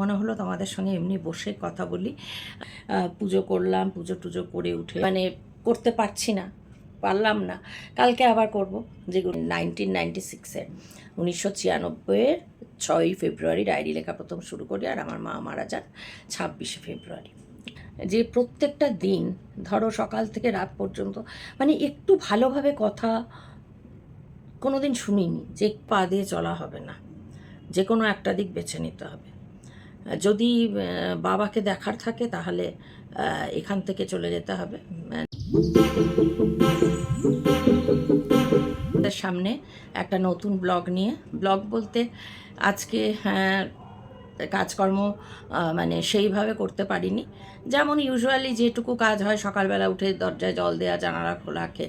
মনে হলো তোমাদের সঙ্গে এমনি বসে কথা বলি। পুজো করলাম, পুজো টুজো করে উঠে মানে করতে পারছি না, পারলাম না। কালকে আবার করব, যেগুলো নাইনটিন নাইনটি সিক্সের উনিশশো ছিয়ানব্বইয়ের ছয়ই ফেব্রুয়ারি ডায়েরি লেখা প্রথম শুরু করি, আর আমার মা মারা যান ছাব্বিশে ফেব্রুয়ারি। যে প্রত্যেকটা দিন, ধরো সকাল থেকে রাত পর্যন্ত মানে একটু ভালোভাবে কথা কোনো দিন শুনিনি, যে পা দিয়ে চলা হবে না। যে কোনো একটা দিক বেছে নিতে হবে। যদি বাবাকে দেখার থাকে তাহলে এখান থেকে চলে যেতে হবে। সামনে একটা নতুন ব্লগ নিয়ে ব্লগ বলতে আজকে হ্যাঁ, কাজকর্ম মানে সেইভাবে করতে পারিনি। যেমন ইউজুয়ালি যেটুকু কাজ হয়, সকালবেলা উঠে দরজায় জল দেওয়া জানালা খোলা, খে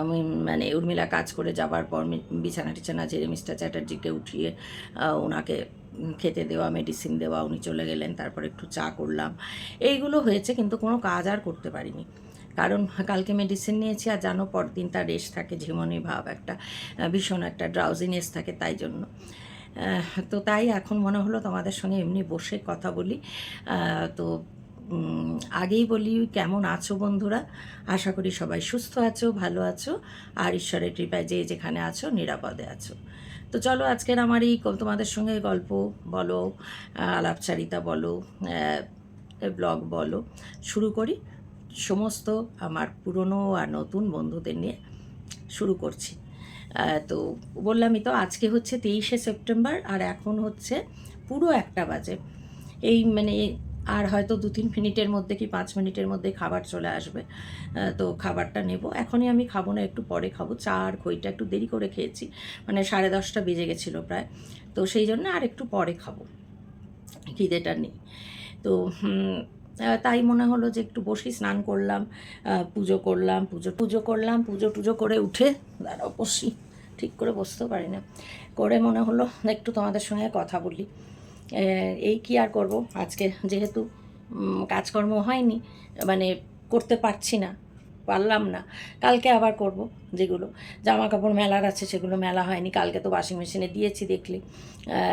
আমি মানে উর্মিলা কাজ করে যাবার পর বিছানা টিছানা ঝেড়ে মিস্টার চ্যাটার্জিকে উঠিয়ে ওনাকে খেতে দেওয়া মেডিসিন দেওয়া, উনি চলে গেলেন, তারপর একটু চা করলাম। এইগুলো হয়েছে কিন্তু কোনো কাজ আর করতে পারিনি। কারণ কালকে মেডিসিন নিয়েছি আর জানো পরদিন তার রেস্ট থাকে, ঝিমনি ভাব একটা ভীষণ একটা ড্রাউজিনেস থাকে তাই জন্য। তো তাই এখন মনে হলো তোমাদের সঙ্গে এমনি বসে কথা বলি। তো আগেই বলি কেমন আছো বন্ধুরা? আশা করি সবাই সুস্থ আছো, ভালো আছো, আর ঈশ্বরের কৃপায় যে যেখানে আছো, নিরাপদে আছো। তো চলো আজকের আমার এই তোমাদের সঙ্গে গল্প বলো আলাপচারিতা বলো ব্লগ বলো। শুরু করি। সমস্ত আমার পুরনো আর নতুন বন্ধুদের নিয়ে শুরু করছি। তো বললামই তো, আজকে হচ্ছে তেইশে সেপ্টেম্বর আর এখন হচ্ছে পুরো একটা বাজে। এই মানে আর হয়তো দু তিন মিনিটের মধ্যে কি পাঁচ মিনিটের মধ্যে খাবার চলে আসবে তো খাবারটা নেব। এখনই আমি খাব না, একটু পরে খাব। চা আর খইটা একটু দেরি করে খেয়েছি মানে সাড়ে দশটা বেজে গেছিল প্রায়। তো সেই জন্য আর একটু পরে খাব, খিদেটা নেই। তো তাই মনে হলো যে একটু বসি, স্নান করলাম পুজো করলাম, পুজো পুজো করলাম, পুজো টুজো করে উঠে দাঁড়াও বসি। ঠিক করে বসতেও পারি না। করে মনে হলো একটু তোমাদের সঙ্গে কথা বলি। এই কি আর করব? আজকে যেহেতু কাজকর্ম হয়নি মানে করতে পারছি না, পারলাম না। কালকে আবার করব যেগুলো। জামা কাপড় মেলার আছে, সেগুলো মেলা হয়নি। কালকে তো ওয়াশিং মেশিনে দিয়েছি দেখলি।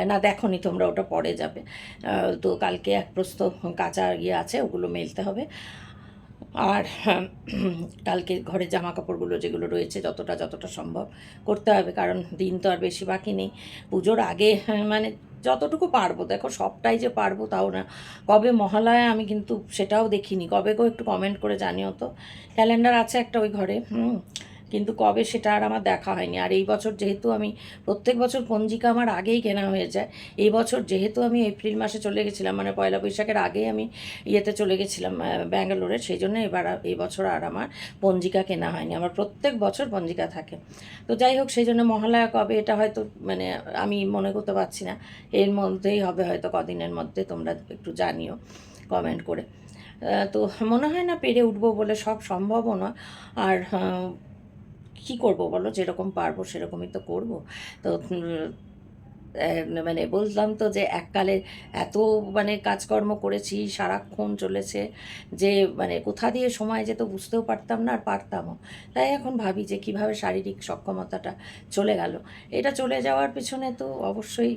না দেখনি তোমরা, ওটা পরে যাবে। তো কালকে এক প্রস্ত কাঁচা ইয়ে আছে, ওগুলো মেলতে হবে। আর হ্যাঁ, কালকে ঘরে জামা কাপড়গুলো যেগুলো রয়েছে যতটা যতটা সম্ভব করতে হবে কারণ দিন তো আর বেশি বাকি নেই। পুজোর আগে হ্যাঁ, মানে যতটুকু পারব দেখো সবটাই যে পারব তাও না। কবে মহালয়া আমি কিন্তু সেটাও দেখিনি। কবে কেউ একটু কমেন্ট করে জানিও তো। ক্যালেন্ডার আছে একটা ওই ঘরে হুম? কিন্তু কবে সেটা আর আমার দেখা হয়নি। আর এই বছর যেহেতু আমি প্রত্যেক বছর পঞ্জিকা আমার আগেই কেনা হয়ে যায়। এই বছর যেহেতু আমি এপ্রিল মাসে চলে গেছিলাম মানে পয়লা বৈশাখের আগেই আমি ইয়েতে চলে গেছিলাম ব্যাঙ্গালোরে সেই জন্য এবার এই বছর আর আমার পঞ্জিকা কেনা হয়নি। আমার প্রত্যেক বছর পঞ্জিকা থাকে। তো যাই হোক সেই জন্য মহালয়া কবে এটা হয়তো মানে আমি মনে করতে পারছি না। এর মধ্যেই হবে হয়তো কদিনের মধ্যে তোমরা একটু জানিও কমেন্ট করে। তো মনে হয় না পেরে উঠবো বলে সব সম্ভবও নয়। আর আহ, কী করব বলো? যেরকম পারব সেরকমই তো করব। তো মানে বলতাম তো যে এককালে এত মানে কাজকর্ম করেছি, সারাক্ষণ চলেছে যে মানে কোথা দিয়ে সময় যেত বুঝতেও পারতাম না আর পারতামও। তাই এখন ভাবি যে কীভাবে শারীরিক সক্ষমতাটা চলে গেল। এটা চলে যাওয়ার পিছনে তো অবশ্যই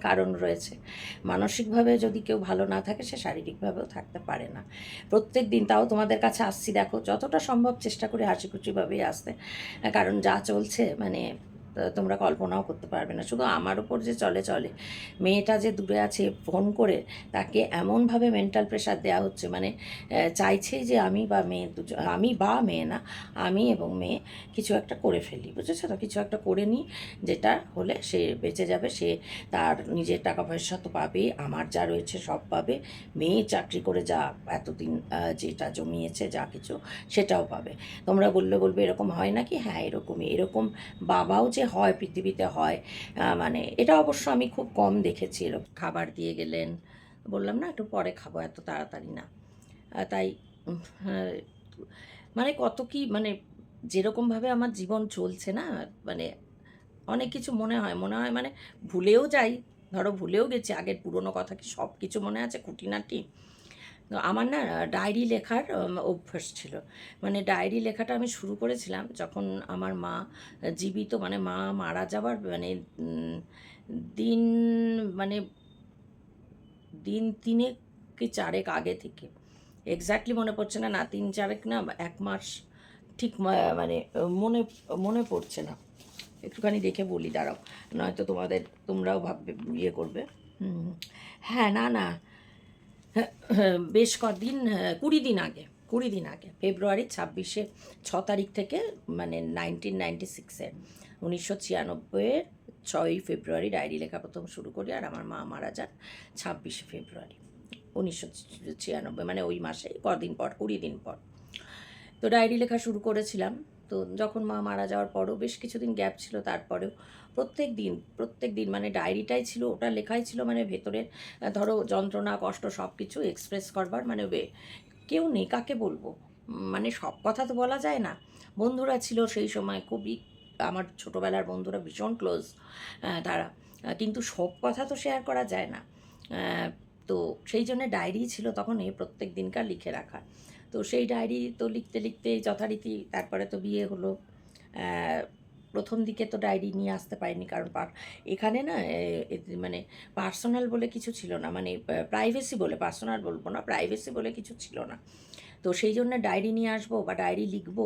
কারণ রয়েছে। মানসিকভাবে যদি কেউ ভালো না থাকে, সে শারীরিকভাবেও থাকতে পারে না। প্রত্যেক দিন তাও তোমাদের কাছে আসছি, দেখো, যতটা সম্ভব চেষ্টা করি হাসিখুশিভাবেই আসতে। কারণ যা চলছে মানে তোমরা কল্পনাও করতে পারবে না। শুধু আমার উপর যে চলে চলে। মেয়েটা যে দূরে আছে ফোন করে তাকে এমনভাবে মেন্টাল প্রেশার দেওয়া হচ্ছে মানে আহ, চাইছেই যে আমি বা মেয়ে দুজন আমি বা মেয়ে না আমি এবং মেয়ে কিছু একটা করে ফেলি বুঝেছ তো? কিছু একটা করে নিই যেটা হলে সে বেঁচে যাবে সে তার নিজের টাকা পয়সা তো পাবে আমার যা রয়েছে সব পাবে মেয়ে চাকরি করে যা এতদিন যেটা জমিয়েছে যা কিছু সেটাও পাবে। তোমরা বললে বলবে এরকম হয় নাকি? হ্যাঁ এরকমই। এরকম বাবাও যে হয়, পৃথিবীতে হয় মানে এটা অবশ্য আমি খুব কম দেখেছি এরকম। খাবার দিয়ে গেলেন, বললাম, না, একটু পরে খাব, এত তাড়াতাড়ি না। তাই মানে কত কি মানে যেরকমভাবে আমার জীবন চলছে না মানে অনেক কিছু মনে হয় মনে হয় মানে ভুলেও যাই, ধরো ভুলেও গেছি, আগের পুরনো কথা কি সব কিছু মনে আছে, খুঁটিনাটি? আমার না ডায়েরি লেখার অভ্যাস ছিল। মানে ডায়েরি লেখাটা আমি শুরু করেছিলাম যখন আমার মা জীবিত মানে মা মারা যাওয়ার মানে দিন মানে দিন তিনেক কি চারেক আগে থেকে। এক্স্যাক্টলি মনে পড়ছে না না তিন চারেক না, এক মাস ঠিক মানে মনে মনে পড়ছে না। একটুখানি দেখে বলি, দাঁড়াও। নয়তো তোমাদের, তোমরাও ভাববে ইয়ে করবে। হ্যাঁ না না। বেশ কদিন, কুড়ি দিন আগে, কুড়ি দিন আগে, ফেব্রুয়ারি ছাব্বিশে ছ তারিখ থেকে মানে নাইনটিন নাইনটি সিক্সের উনিশশো ছিয়ানব্বইয়ের ছয়ই ফেব্রুয়ারি ডায়েরি লেখা প্রথম শুরু করি আর আমার মা মারা যান ছাব্বিশে ফেব্রুয়ারি, উনিশশো ছিয়ানব্বই মানে ওই মাসে কদিন পর, কুড়ি দিন পর। তো ডায়েরি লেখা শুরু করেছিলাম। তো যখন মা মারা যাওয়ার পরও বেশ কিছুদিন গ্যাপ ছিল, তারপরেও প্রত্যেক দিন প্রত্যেক দিন মানে ডায়েরিটাই ছিল, ওটা লেখাই ছিল মানে ভেতরের ধরো যন্ত্রণা, কষ্ট সব কিছু এক্সপ্রেস করবার মানে বে- কেউ নেই, কাকে বলব? মানে সব কথা তো বলা যায় না। বন্ধুরা ছিল সেই সময় খুবই, আমার ছোটোবেলার বন্ধুরা ভীষণ ক্লোজ তারা। কিন্তু সব কথা তো শেয়ার করা যায় না। তো সেই জন্য ডায়েরি ছিল তখন এই প্রত্যেক দিনকার লিখে রাখা। তো সেই ডায়েরি তো লিখতে লিখতে যথারীতি তারপরে তো বিয়ে হলো। প্রথম দিকে তো ডায়েরি নিয়ে আসতে পারিনি কারণ এখানে না মানে পার্সোনাল বলে কিছু ছিল না মানে প্রাইভেসি বলে, পার্সোনাল বলব না, প্রাইভেসি বলে কিছু ছিল না। তো সেই জন্য ডায়েরি নিয়ে আসব বা ডায়েরি লিখব,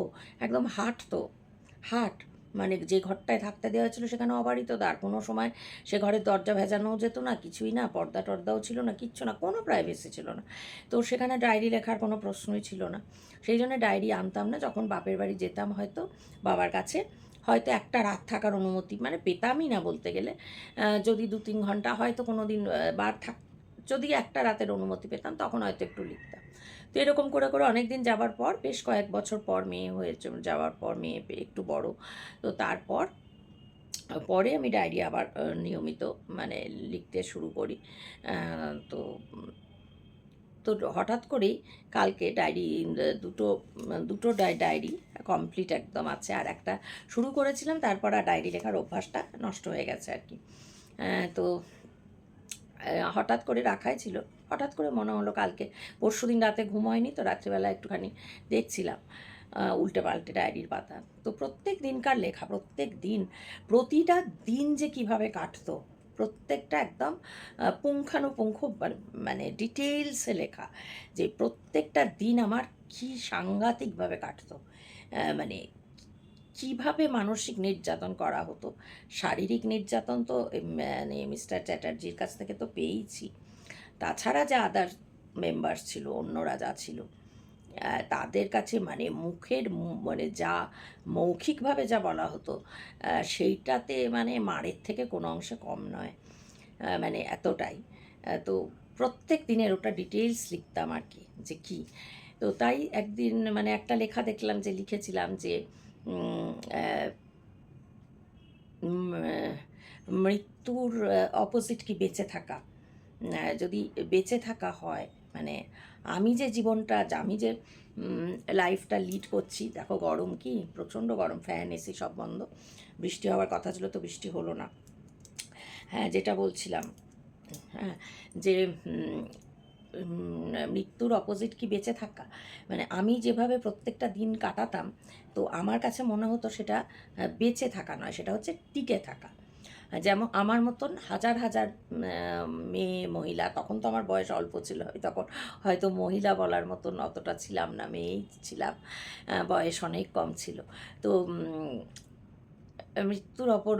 একদম হাট তো, হাট মানে যে ঘরটায় থাকতে দেওয়া ছিল সেখানে অবারিত দ্বার, কোনো সময় সে ঘরের দরজা ভেজানোও যেত না, কিছুই না, পর্দা টর্দাও ছিল না, কিচ্ছু না, কোনো প্রাইভেসি ছিল না। তো সেখানে ডায়েরি লেখার কোনো প্রশ্নই ছিল না। সেই জন্য ডায়েরি আনতাম না, যখন বাপের বাড়ি যেতাম হয়তো, বাবার কাছে হয়তো একটা রাত থাকার অনুমতি মানে পেতামই না বলতে গেলে। যদি দু তিন ঘণ্টা হয়তো কোনো দিন বার থাক, যদি একটা রাতের অনুমতি পেতাম তখন হয়তো একটু লিখতাম। তো এরকম করে করে অনেক দিন যাবার পর, বেশ কয়েক বছর পর মেয়ে হয়েছে, যাওয়ার পর মেয়ে একটু বড়। তো তারপর, পরে আমি ডায়েরি আবার নিয়মিত মানে লিখতে শুরু করি। তো তো হঠাৎ করেই কালকে ডায়েরি, দুটো দুটো ডায়- ডায়েরি কমপ্লিট একদম আছে। আর একটা শুরু করেছিলাম, তারপর আর ডায়েরি লেখার অভ্যাসটা নষ্ট হয়ে গেছে আর কি। তো হঠাৎ করে রাখাই ছিল। হঠাৎ করে মনে হলো কালকে, পরশু দিন রাতে ঘুম হয়নি, তো রাত্রিবেলা একটুখানি দেখছিলাম উল্টে পাল্টে ডায়েরির পাতা। তো প্রত্যেক দিনকার লেখা, প্রত্যেক দিন, প্রতিটা দিন যে কীভাবে কাটতো প্রত্যেকটা একদম পুঙ্খানুপুঙ্খ, মানে- মানে ডিটেলসে লেখা যে প্রত্যেকটা দিন আমার কি সাংঘাতিকভাবে কাটতো। মানে কীভাবে মানসিক নির্যাতন করা হতো। শারীরিক নির্যাতন তো মানে মিস্টার চ্যাটার্জির কাছ থেকে তো পেয়েইছি। তাছাড়া যা আদার মেম্বার্স ছিল, অন্যরা যা ছিল। তাদের কাছে মানে মুখের মানে যা মৌখিকভাবে যা বলা হতো সেইটাতে মানে মারের থেকে কোনো অংশে কম নয় মানে এতটাই। তো প্রত্যেক দিনের ওটা ডিটেলস লিখতাম আর কি, যে কি। তো তাই একদিন মানে একটা লেখা দেখলাম যে লিখেছিলাম যে মৃত্যুর অপোজিট কি বেঁচে থাকা? যদি বেঁচে থাকা হয় মানে আমি যে জীবনটা আমি যে লাইফটা লিড করছি, দেখো গরম কি? প্রচণ্ড গরম ফ্যান এসি সব বন্ধ। বৃষ্টি হওয়ার কথা ছিল তো বৃষ্টি হলো না। হ্যাঁ যেটা বলছিলাম হ্যাঁ যে মৃত্যুর অপোজিট কি বেঁচে থাকা? মানে আমি যেভাবে প্রত্যেকটা দিন কাটাতাম, তো আমার কাছে মনে হতো সেটা বেঁচে থাকা নয়, সেটা হচ্ছে টিকে থাকা। যেমন আমার মতন হাজার হাজার মেয়ে মহিলা, তখন তো আমার বয়স অল্প ছিল তখন হয়তো মহিলা বলার মতন অতটা ছিলাম না, মেয়েই ছিলাম বয়স অনেক কম ছিল। তো মৃত্যুর অপর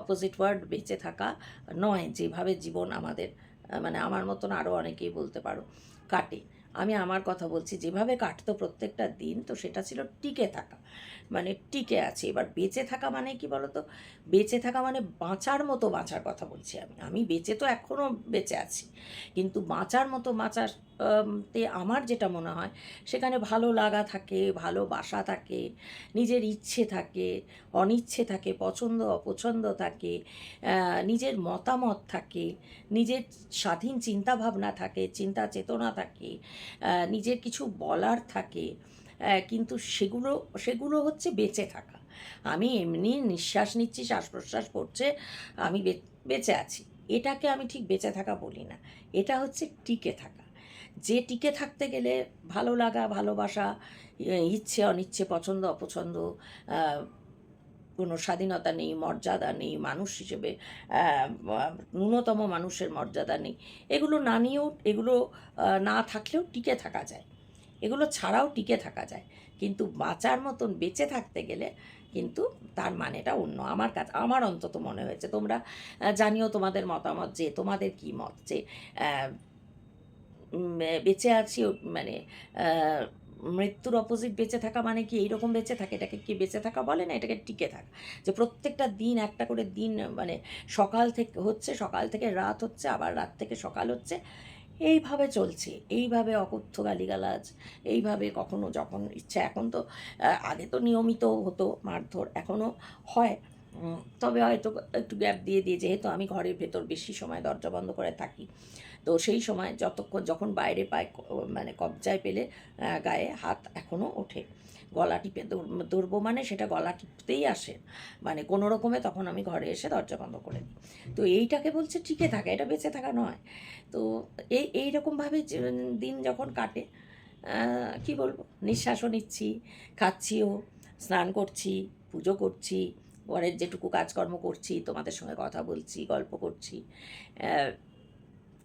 অপোজিট ওয়ার্ড বেঁচে থাকা নয়, যেভাবে জীবন আমাদের মানে আমার মতন আরও অনেকেই বলতে পারো, কাটে। আমি আমার কথা বলছি, যেভাবে কাটতো প্রত্যেকটা দিন, তো সেটা ছিল টিকে থাকা। মানে টিকে আছে। এবার বেঁচে থাকা মানে কি বলতো? বেঁচে থাকা মানে বাঁচার মতো বাঁচার কথা বলছি আমি। আমি বেঁচে তো এখনও বেঁচে আছি। কিন্তু বাঁচার মতো বাঁচার তে আমার যেটা মনে হয়, সেখানে ভালো লাগা থাকে ভালোবাসা থাকে, নিজের ইচ্ছে থাকে, অনিচ্ছে থাকে, পছন্দ, অপছন্দ থাকে নিজের মতামত থাকে, নিজের স্বাধীন চিন্তা ভাবনা থাকে, চিন্তা চেতনা থাকে নিজের কিছু বলার থাকে কিন্তু সেগুলো সেগুলো হচ্ছে বেঁচে থাকা। আমি এমনি নিঃশ্বাস নিচ্ছি শ্বাস প্রশ্বাস পড়ছে, আমি বেঁচে আছি। এটাকে আমি ঠিক বেঁচে থাকা বলি না। এটা হচ্ছে টিকে থাকা। যে টিকে থাকতে গেলে ভালো লাগা, ভালোবাসা ইচ্ছে, অনিচ্ছে, পছন্দ, অপছন্দ কোনো স্বাধীনতা নেই, মর্যাদা নেই, মানুষ হিসেবে ন্যূনতম মানুষের মর্যাদা নেই। এগুলো না নিয়েও, এগুলো না থাকলেও টিকে থাকা যায়। এগুলো ছাড়াও টিকে থাকা যায়। কিন্তু বাঁচার মতন বেঁচে থাকতে গেলে কিন্তু তার মানেটা অন্য। আমার কাছে আমার অন্তত মনে হয়েছে, তোমরা জানিও তোমাদের মতামত যে, তোমাদের কি মত? যে বেঁচে আছি মানে মৃত্যুর অপোজিট বেঁচে থাকা মানে কি এইরকম বেঁচে থাকে? এটাকে কি বেঁচে থাকা বলে না এটাকে টিকে থাকা? যে প্রত্যেকটা দিন, একটা করে দিন মানে সকাল থেকে হচ্ছে, সকাল থেকে রাত হচ্ছে, আবার রাত থেকে সকাল হচ্ছে এইভাবে চলছে, এইভাবে অকথ্য গালিগালাজ, এইভাবে কখনো যখন ইচ্ছা, এখন তো আগে তো নিয়মিত হতো মারধর, এখনও হয়। তবে হয়তো একটু গ্যাপ দিয়ে দিয়ে যেহেতু আমি ঘরের ভেতর বেশি সময় দরজা বন্ধ করে থাকি, তো সেই সময় যতক্ষণ যখন বাইরে পায় মানে কবজায় পেলে গায়ে হাত এখনও ওঠে। গলা টিপে ধর- ধরবো মানে সেটা গলা টিপতেই আসে। মানে কোনো রকমে তখন আমি ঘরে এসে দরজা বন্ধ করে দিই। তো এইটাকে বলছে টিকে থাকা, এটা বেঁচে থাকা নয়। তো এই এইরকমভাবে দিন যখন কাটে কি বলব? নিঃশ্বাসও নিচ্ছি, খাচ্ছিও, স্নান করছি, পুজো করছি ঘরের যেটুকু কাজকর্ম করছি, তোমাদের সঙ্গে কথা বলছি, গল্প করছি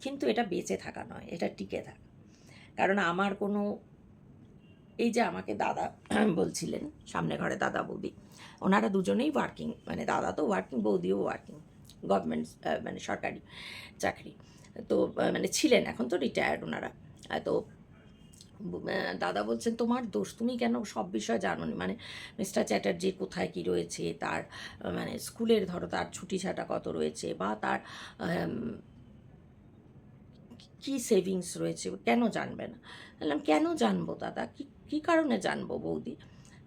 কিন্তু এটা বেঁচে থাকা নয়, এটা টিকে থাকা। কারণ আমার কোনো, এই যে আমাকে দাদা বলছিলেন, সামনে ঘরে দাদা বৌদি, ওনারা দুজনেই ওয়ার্কিং মানে দাদা তো ওয়ার্কিং বৌদিও ওয়ার্কিং গভর্নমেন্ট মানে সরকারি চাকরি। তো মানে ছিলেন, এখন তো রিটায়ার্ড ওনারা। তো দাদা বলছেন তোমার দোষ তুমি কেন সব বিষয় জানো নি মানে মিস্টার চ্যাটার্জির কোথায় কি রয়েছে? তার মানে স্কুলের ধরো তার ছুটি ছাটা কত রয়েছে? বা তার কি সেভিংস রয়েছে? কেন জানবে না? বললাম কেন জানব দাদা? কি কী কারণে জানব বৌদি?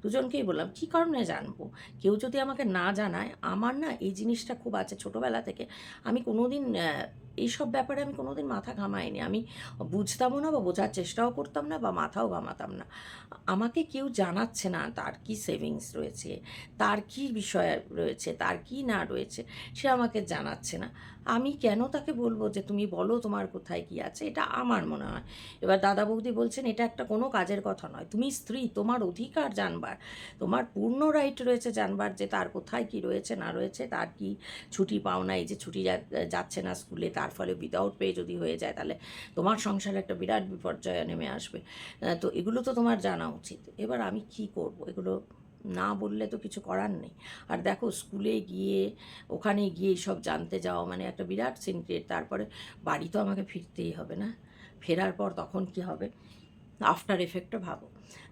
দুজনকেই বললাম কী কারণে জানব? কেউ যদি আমাকে না জানায় আমার না এই জিনিসটা খুব আছে। ছোটোবেলা থেকে আমি কোনোদিন আহ, এইসব ব্যাপারে আমি কোনোদিন মাথা ঘামাইনি। আমি বুঝতামও না বা বোঝার চেষ্টাও করতাম না বা মাথাও ঘামাতাম না। আমাকে কেউ জানাচ্ছে না তার কি সেভিংস রয়েছে, তার কি বিষয় রয়েছে, তার কি না রয়েছে, সে আমাকে জানাচ্ছে না। আমি কেন তাকে বলব যে তুমি বলো তোমার কোথায় কি আছে, এটা আমার মনে হয়। এবার দাদা বৌদি বলছেন, এটা একটা কোনো কাজের কথা নয়। তুমি স্ত্রী, তোমার অধিকার জানবার, তোমার পূর্ণ রাইট রয়েছে জানবার যে তার কোথায় কি রয়েছে, না রয়েছে, তার কি ছুটি পাও না এই যে ছুটি যাচ্ছে না স্কুলে তার ফলে উইদাউট পে যদি হয়ে যায়, তাহলে তোমার সংসারে একটা বিরাট বিপর্যয় নেমে আসবে। তো এগুলো তো তোমার জানা উচিত। এবার আমি কি করব? এগুলো না বললে তো কিছু করার নেই। আর দেখো স্কুলে গিয়ে, ওখানে গিয়ে সব জানতে যাওয়া মানে একটা বিরাট সিনক্রিয়েট তারপরে বাড়ি তো আমাকে ফিরতেই হবে না। ফেরার পর তখন কি হবে? আফটার এফেক্টও ভাবো।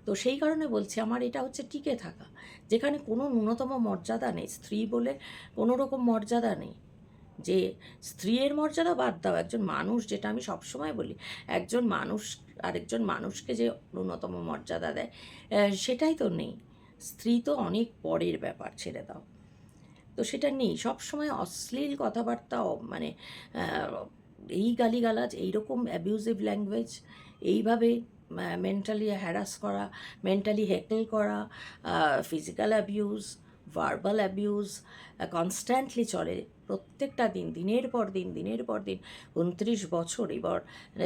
তো সেই কারণে বলছি, আমার এটা হচ্ছে টিকে থাকা। যেখানে কোনো ন্যূনতম মর্যাদা নেই, স্ত্রী বলে কোনো রকম মর্যাদা নেই। যে স্ত্রীর মর্যাদা বাদ দাও, একজন মানুষ, যেটা আমি সবসময় বলি, একজন মানুষ, আরেকজন মানুষকে যে ন্যূনতম মর্যাদা দেয় সেটাই তো নেই। স্ত্রী তো অনেক পরের ব্যাপার, ছেড়ে দাও। তো সেটা নেই। সবসময় অশ্লীল কথাবার্তা মানে এই গালিগালাজ, এইরকম অ্যাবিউজিভ ল্যাঙ্গুয়েজ এইভাবে মেন্টালি হ্যারাস করা মেন্টালি হেকল করা physical abuse verbal abuse constantly চলে। প্রত্যেকটা দিন, দিনের পর দিন, দিনের পর দিন, উনত্রিশ বছর এবার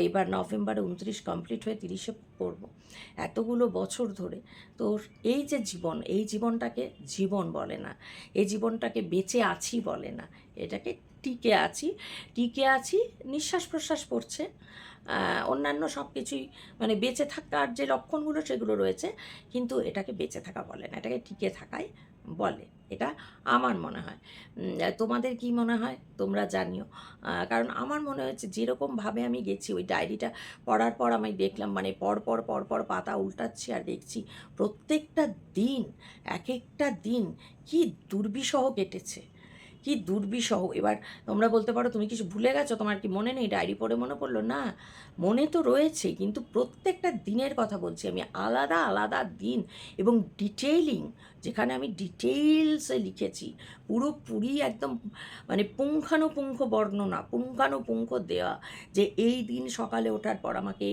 এবার নভেম্বরে উনত্রিশ কমপ্লিট হয়ে তিরিশে পড়ব। এতগুলো বছর ধরে তো এই যে জীবন, এই জীবনটাকে জীবন বলে না, এই জীবনটাকে বেঁচে আছি বলে না, এটাকে টিকে আছি টিকে আছি, নিঃশ্বাস প্রশ্বাস পড়ছে অন্যান্য সব কিছুই মানে বেঁচে থাকার যে লক্ষণগুলো সেগুলো রয়েছে, কিন্তু এটাকে বেঁচে থাকা বলে না, এটাকে টিকে থাকাই বলে। এটা আমার মনে হয়। তোমাদের কি মনে হয়? তোমরা জানিও। কারণ আমার মনে হয়েছে যেরকমভাবে আমি গেছি, ওই ডায়েরিটা পড়ার পর আমি দেখলাম মানে পর পর পর পর পাতা উল্টাচ্ছি আর দেখছি প্রত্যেকটা দিন এক একটা দিন কি দুর্বিষহ কেটেছে। কি দুর্বিষহ। এবার তোমরা বলতে পারো, তুমি কিছু ভুলে গেছো, তোমার কি মনে নেই? ডায়েরি পড়ে মনে পড়ল? না, মনে তো রয়েছে, কিন্তু প্রত্যেকটা দিনের কথা বলছি আমি। আলাদা আলাদা দিন এবং ডিটেইলিং যেখানে আমি ডিটেইলসে লিখেছি। পুরোপুরি একদম মানে পুঙ্খানুপুঙ্খ বর্ণনা, পুঙ্খানুপুঙ্খ দেওয়া যে এই দিন সকালে ওঠার পর আমাকে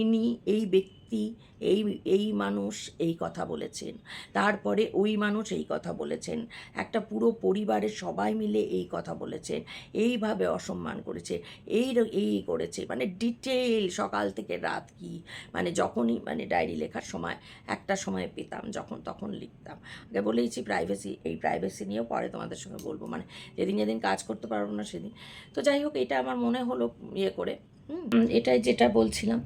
ইনি, এই ব্যক্তি ব্যক্তি, এই এই মানুষ এই কথা বলেছেন। তারপরে ওই মানুষ এই কথা বলেছেন। একটা পুরো পরিবারের সবাই মিলে এই কথা বলেছেন। এইভাবে অসম্মান করেছে। এই এই করেছে। মানে ডিটেল সকাল থেকে রাত কি মানে যখনই মানে ডায়েরি লেখার সময়, একটা সময় পেতাম যখন তখন লিখতাম। আগে বলেইছি প্রাইভেসি এই প্রাইভেসি নিয়েও পরে তোমাদের সঙ্গে বলব। মানে যেদিন যেদিন কাজ করতে পারব না সেদিন। তো যাই হোক, এটা আমার মনে হলো ইয়ে করে। এটাই যেটা বলছিলাম।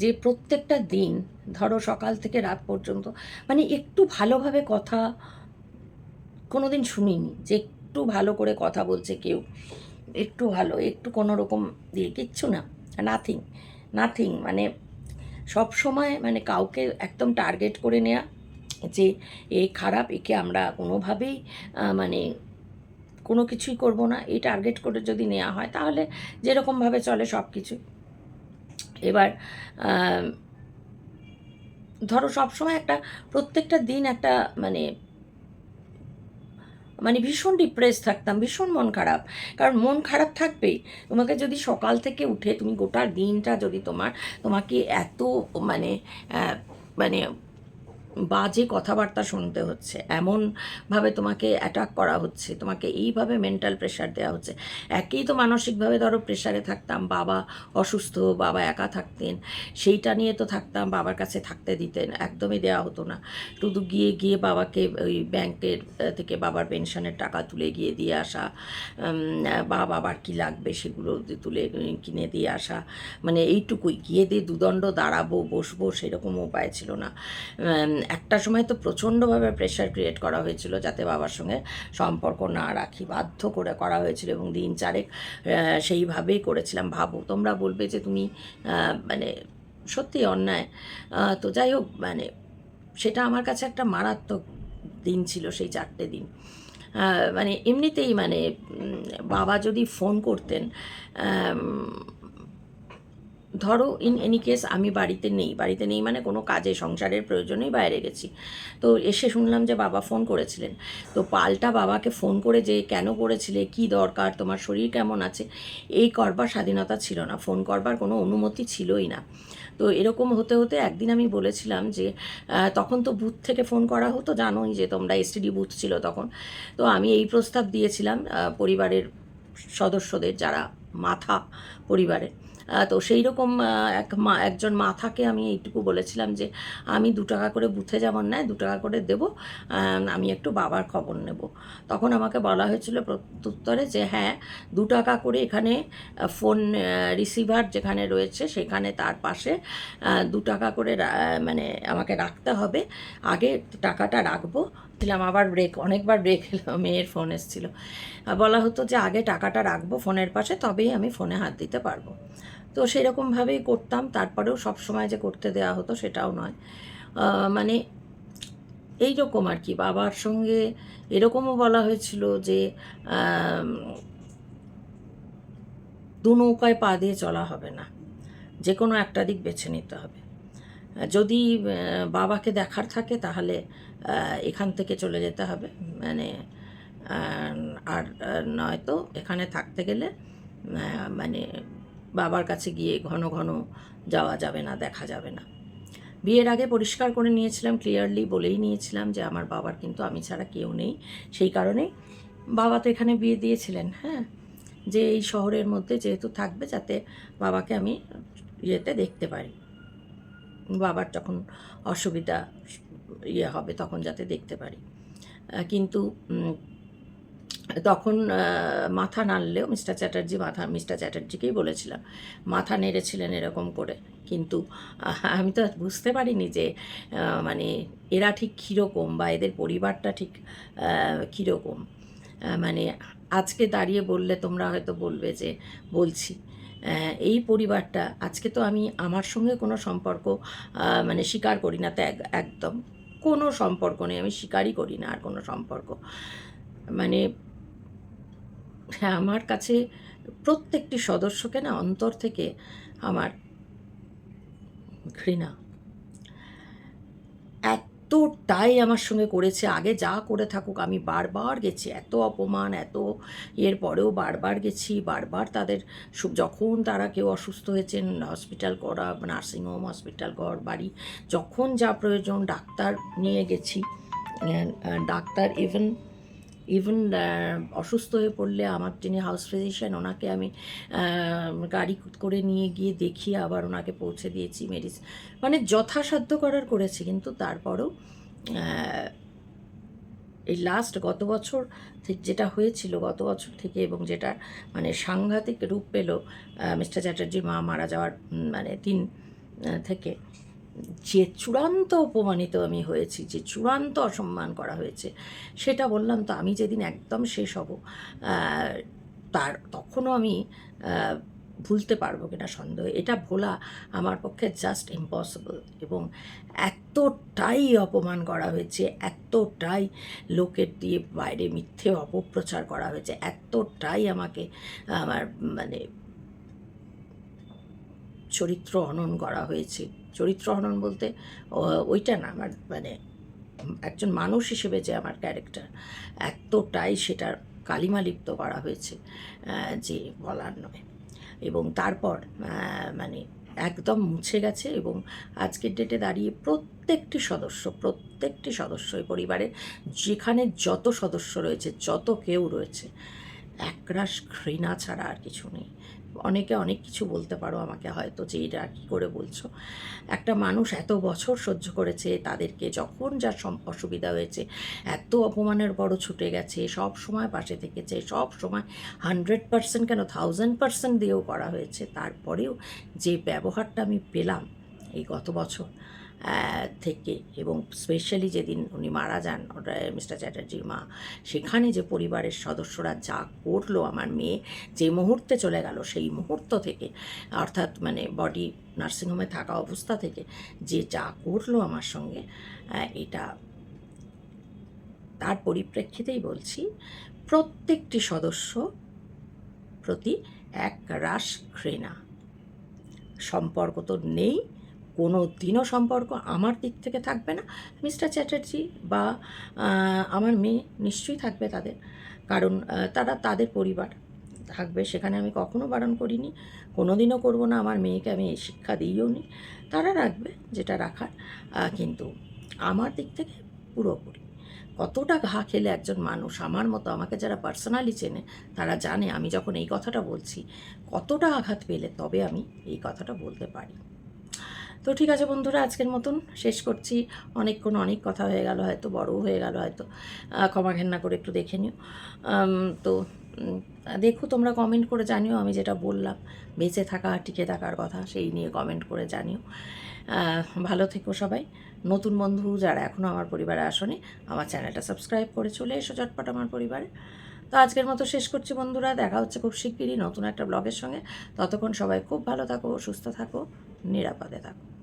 যে প্রত্যেকটা দিন, ধরো সকাল থেকে রাত পর্যন্ত মানে একটু ভালোভাবে কথা কোনো দিন শুনিনি, যে একটু ভালো করে কথা বলছে কেউ, একটু ভালো, একটু কোনো রকম দিয়ে কিচ্ছু না নাথিং নাথিং মানে সব সময় মানে কাউকে একদম টার্গেট করে নেওয়া যে এ খারাপ, একে আমরা কোনোভাবেই মানে কোনো কিছুই করব না, এই টার্গেট করে যদি নেওয়া হয়, তাহলে যেরকমভাবে চলে সব কিছু এবার ধরো সবসময় একটা, প্রত্যেকটা দিন একটা মানে মানে ভীষণ ডিপ্রেস থাকতাম, ভীষণ মন খারাপ। কারণ মন খারাপ থাকবেই। তোমাকে যদি সকাল থেকে উঠে তুমি গোটা দিনটা যদি তোমার, তোমাকে এত মানে মানে বাজে কথাবার্তা শুনতে হচ্ছে, এমনভাবে তোমাকে অ্যাটাক করা হচ্ছে, তোমাকে এইভাবে মেন্টাল প্রেশার দেওয়া হচ্ছে। একেই তো মানসিকভাবে ধরো প্রেশারে থাকতাম, বাবা অসুস্থ, বাবা একা থাকতেন, সেইটা নিয়ে তো থাকতাম, বাবার কাছে থাকতে দিতেন, একদমই দেওয়া হতো না। শুধু গিয়ে গিয়ে বাবাকে ওই ব্যাংকের থেকে বাবার পেনশনের টাকা তুলে গিয়ে দিয়ে আসা বা বাবার কী লাগবে সেগুলো তুলে কিনে দিয়ে আসা মানে এইটুকুই। গিয়ে দিয়ে দুদণ্ড দাঁড়াবো, বসবো সেরকম উপায় ছিল না। একটা সময় তো প্রচণ্ডভাবে প্রেশার ক্রিয়েট করা হয়েছিল যাতে বাবার সঙ্গে সম্পর্ক না রাখি, বাধ্য করে করা হয়েছিল এবং দিন চারেক সেইভাবেই করেছিলাম। ভাবো, তোমরা বলবে যে তুমি মানে সত্যি অন্যায়। তো যাই হোক মানে সেটা আমার কাছে একটা মারাত্মক দিন ছিল সেই চারটে দিন। মানে এমনিতেই মানে বাবা যদি ফোন করতেন ধরো ইন এনি কেস আমি বাড়িতে নেই। বাড়িতে নেই মানে কোনো কাজে, সংসারের প্রয়োজনেই বাইরে গেছি। তো এসে শুনলাম যে বাবা ফোন করেছিলেন। তো পাল্টা বাবাকে ফোন করে যে, কেন করেছিলে? কি দরকার? তোমার শরীর কেমন আছে? এই করবার স্বাধীনতা ছিল না। ফোন করবার কোনো অনুমতি ছিলই না। তো এরকম হতে হতে একদিন আমি বলেছিলাম যে তখন তো বুথ থেকে ফোন করা হতো, জানোই যে তোমরা এসটিডি বুথ ছিল তখন। তো আমি এই প্রস্তাব দিয়েছিলাম পরিবারের সদস্যদের যারা মাথা পরিবারের তো সেই রকম এক মা, একজন মাথাকে আমি এইটুকু বলেছিলাম যে আমি দু টাকা করে বুথে যেমন নেয় দু টাকা করে দেবো আমি একটু বাবার খবর নেব। তখন আমাকে বলা হয়েছিল প্রত্যুত্তরে যে হ্যাঁ দু টাকা করে এখানে ফোন রিসিভার যেখানে রয়েছে সেখানে তার পাশে দু টাকা করে মানে আমাকে রাখতে হবে। আগে টাকাটা রাখব। ছিলাম আবার ব্রেক অনেকবার ব্রেক এলো, মেয়ের ফোন এসেছিল। বলা হতো যে আগে টাকাটা রাখব ফোনের পাশে, তবেই আমি ফোনে হাত দিতে পারব। তো সেরকমভাবেই করতাম। তারপরেও সব সময় যে করতে দেওয়া হতো সেটাও নয়। মানে এই রকম আর কি। বাবার সঙ্গে এরকমও বলা হয়েছিল যে দু নৌকায় পা দিয়ে চলা হবে না। যে কোনো একটা দিক বেছে নিতে হবে। যদি বাবাকে দেখার থাকে তাহলে এখান থেকে চলে যেতে হবে। মানে আর নয়তো এখানে থাকতে গেলে মানে বাবার কাছে গিয়ে ঘন ঘন যাওয়া যাবে না, দেখা যাবে না। বিয়ের আগে পরিষ্কার করে নিয়েছিলাম ক্লিয়ারলি বলেই নিয়েছিলাম যে আমার বাবার কিন্তু আমি ছাড়া কেউ নেই। সেই কারণেই বাবা তো এখানে বিয়ে দিয়েছিলেন হ্যাঁ? যে এই শহরের মধ্যে যেহেতু থাকবে যাতে বাবাকে আমি ইয়েতে দেখতে পারি। বাবার যখন অসুবিধা ইয়ে হবে তখন যাতে দেখতে পারি। কিন্তু তখন মাথা নাড়লেও মিস্টার চ্যাটার্জি মাথা, মিস্টার চ্যাটার্জিকেই বলেছিলাম, মাথা নেড়েছিলেন এরকম করে। কিন্তু আমি তো বুঝতে পারিনি যে মানে এরা ঠিক কীরকম বা এদের পরিবারটা ঠিক কীরকম। মানে আজকে দাঁড়িয়ে বললে তোমরা হয়তো বলবে যে, বলছি এই পরিবারটা আজকে তো আমি আমার সঙ্গে কোনো সম্পর্ক মানে স্বীকার করি না তো এক- একদম। কোনো সম্পর্ক নেই, আমি স্বীকারই করি না আর কোনো সম্পর্ক। মানে হ্যাঁ আমার কাছে প্রত্যেকটি সদস্যকে না অন্তর থেকে আমার ঘৃণা। এত এতটাই আমার সঙ্গে করেছে, আগে যা করে থাকুক, আমি বারবার গেছি, এত অপমান, এত এর পরেও বারবার গেছি, বারবার তাদের যখন তারা কেউ অসুস্থ হয়েছেন হসপিটাল করা নার্সিংহোম হসপিটাল ঘর, বাড়ি, যখন যা প্রয়োজন, ডাক্তার নিয়ে গেছি ডাক্তার ইভেন ইভেন অসুস্থ হয়ে পড়লে আমার যিনি হাউস ফিজিশিয়ান ওনাকে আমি গাড়ি করে নিয়ে গিয়ে দেখিয়ে আবার ওনাকে পৌঁছে দিয়েছি মেডিসিন মানে যথাসাধ্য করার করেছি। কিন্তু তারপরেও এই লাস্ট গত বছর যেটা হয়েছিল, গত বছর থেকে এবং যেটা মানে সাংঘাতিক রূপ পেল মিস্টার চ্যাটার্জির মা মারা যাওয়ার মানে দিন থেকে যে চূড়ান্ত অপমানিত আমি হয়েছি, যে চূড়ান্ত অসম্মান করা হয়েছে, সেটা বললাম তো আমি যেদিন একদম শেষ হব তার তখনও আমি ভুলতে পারব কিনা সন্দেহ। এটা ভোলা আমার পক্ষে জাস্ট ইম্পসিবল এবং এতটাই অপমান করা হয়েছে, এতটাই লোকের দিয়ে বাইরে মিথ্যে অপপ্রচার করা হয়েছে, এতটাই আমাকে আমার মানে চরিত্র হনন করা হয়েছে। চরিত্র হনন বলতে ওইটা না, আমার মানে একজন মানুষ হিসেবে যে আমার ক্যারেক্টার এতটাই সেটার কালিমালিপ্ত করা হয়েছে যে বলার নয়। এবং তারপর মানে একদম মুছে গেছে এবং আজকের ডেটে দাঁড়িয়ে প্রত্যেকটি সদস্য প্রত্যেকটি সদস্য এই পরিবারে, যেখানে যত সদস্য রয়েছে, যত কেউ রয়েছে, একরাশ ঘৃণা ছাড়া আর কিছু নেই। অনেকে অনেক কিছু বলতে পারো আমাকে হয়তো যে এটা কী করে বলছো। একটা মানুষ এত বছর সহ্য করেছে তাদেরকে যখন যার অসুবিধা হয়েছে, এত অপমানের বড় ছুটে গেছে, সব সময় পাশে থেকেছে, সব সময় হান্ড্রেড পার্সেন্ট কেন থাউজেন্ড পার্সেন্ট দিয়েও করা হয়েছে। তারপরেও যে ব্যবহারটা আমি পেলাম এই গত বছর থেকে এবং স্পেশালি যেদিন উনি মারা যান, ওটা মিস্টার চ্যাটার্জির মা, সেখানে যে পরিবারের সদস্যরা যা করল আমার মেয়ে, যে মুহূর্তে চলে গেল সেই মুহূর্ত থেকে, অর্থাৎ মানে বডি নার্সিংহোমে থাকা অবস্থা থেকে যে যা করল আমার সঙ্গে এটা তার পরিপ্রেক্ষিতেই বলছি, প্রত্যেকটি সদস্য প্রতি এক রাস ঘৃণা। সম্পর্ক তো নেই কোনো দিনও সম্পর্ক আমার দিক থেকে থাকবে না। মিস্টার চ্যাটার্জি বা আমার মেয়ে নিশ্চয়ই থাকবে তাদের। কারণ তারা তাদের পরিবার থাকবে, সেখানে আমি কখনো বারণ করিনি কোনো দিনও করব না, আমার মেয়েকে আমি এই শিক্ষা দিইও নি। তারা রাখবে যেটা রাখার কিন্তু আমার দিক থেকে পুরোপুরি। কতটা ঘা খেলে একজন মানুষ, আমার মতো, আমাকে যারা পার্সোনালি চেনে, তারা জানে আমি যখন এই কথাটা বলছি, কতটা আঘাত পেলে তবে আমি এই কথাটা বলতে পারি। তো ঠিক আছে বন্ধুরা, আজকের মতন শেষ করছি। অনেকক্ষণ অনেক কথা হয়ে গেল, হয়তো বড়ও হয়ে গেল, হয়তো ক্ষমা ঘেন্না করে একটু দেখে নিও। তো দেখো তোমরা কমেন্ট করে জানিও, আমি যেটা বললাম, বেঁচে থাকা, টিকে থাকার কথা, সেই নিয়ে কমেন্ট করে জানিও। ভালো থেকো সবাই। নতুন বন্ধু যারা এখনও আমার পরিবারে আসনি, আমার চ্যানেলটা সাবস্ক্রাইব করে চলে এসো চটপট আমার পরিবারে। তো আজকের মতো শেষ করছি বন্ধুরা। দেখা হচ্ছে খুব শিগগিরই নতুন একটা ব্লগের সঙ্গে। ততক্ষণ সবাই খুব ভালো থাকো, সুস্থ থাকো, নিরাপদে থাকো।